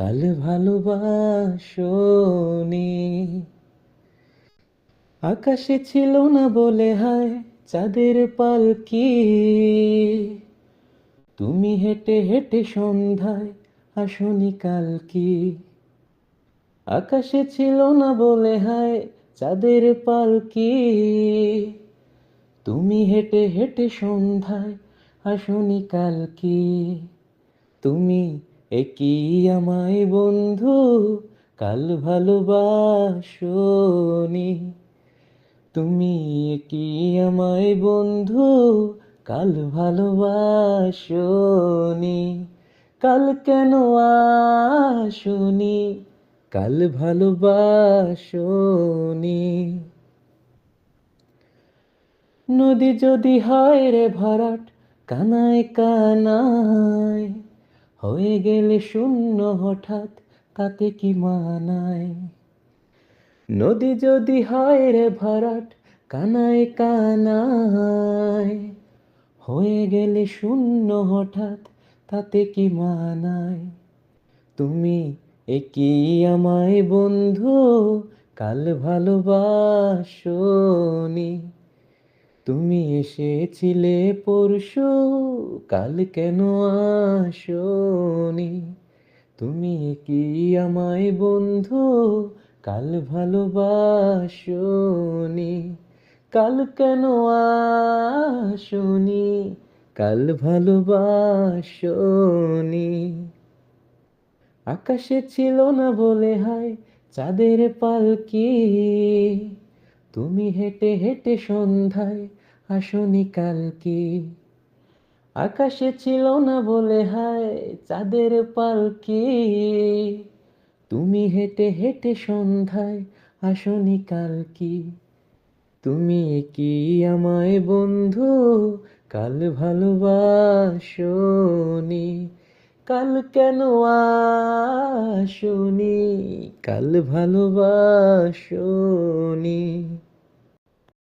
কাল ভালোবাসনি আকাশে ছিল না বলে হায় চাঁদের পালকি। তুমি হেঁটে হেঁটে সন্ধ্যায় আসনি কালকি। আকাশে ছিল না বলে হায় চাঁদের পালকি। তুমি হেঁটে হেঁটে সন্ধ্যায় আসনি কালকি। তুমি একই আমায় বন্ধু? কাল ভালোবাসনি। তুমি কি আমায় বন্ধু? কাল ভালোবাসনি। কাল কেন আসনি? কাল ভালোবাসনি। নদী যদি হয় রে ভরাট, কানায় কানায় হয়ে গেলে শূন্য হঠাৎ, তাতে কি মানায়? নদী যদি হয় রে ভরাট, কানায় কানায়। হয়ে গেলে শূন্য হঠাৎ, তাতে কি মানায়? তুমি একই আমায় বন্ধু, কাল ভালোবাসনি। তুমি এসেছিলে পরশু, কাল কেন আসনি? তুমি কি আমায় বন্ধু, কাল ভালোবাসনি? কাল কেন আসনি? কাল ভালোবাসনি? আকাশে ছিল না বলে হায়, চাঁদের পালকি। তুমি হেঁটে হেঁটে সন্ধ্যায় আসনি কালকি। আকাশে ছিল না বলে হায় চাঁদের পালকি। তুমি হেঁটে হেঁটে সন্ধ্যায় আসনি কালকি। তুমি কি আমায় বন্ধু? কাল ভালোবাসনি। কাল কেন আসনি? কাল ভালোবাসনি।